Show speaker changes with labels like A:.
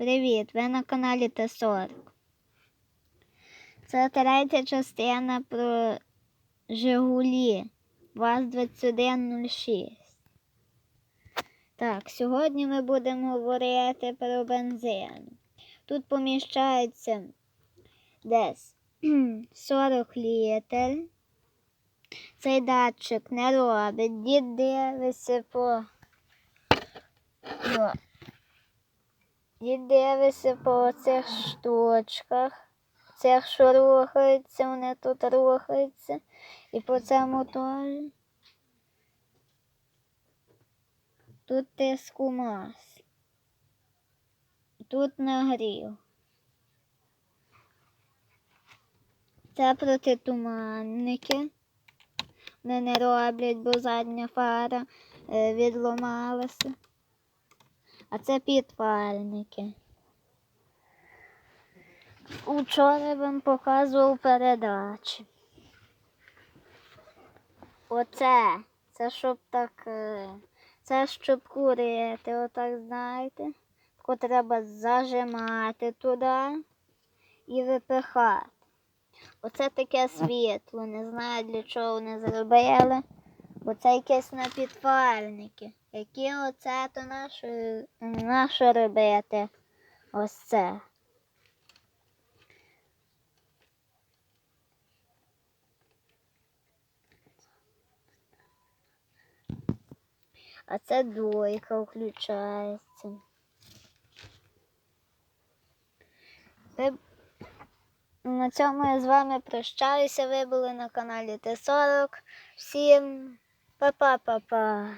A: Привіт! Ви на каналі Т40. Це третя частина про Жигулі ВАЗ-2106. Так, сьогодні ми будемо говорити про бензин. Тут поміщається десь 40 літр. Цей датчик не робить, дід дивиться О. Дивиться по цих штучках. Цих, що рухаються, вони тут рухаються. І по цьому теж. Тут тиску мас. Тут нагрів. Це протитуманники. Вони не роблять, бо задня фара е, відломалася. А це підпальники. Учора вам показував передачі. Оце. Це щоб так. е, Це щоб курити, отак знаєте. Тако треба зажимати туди і випихати. Оце таке світло. Не знаю для чого вони зробили. Бо це якесь на підпальники. Які оце то наше, наше робити? Ось це. А це двойка включається. На цьому я з вами прощаюся. Ви були на каналі Т40. Всім па-па-па-па.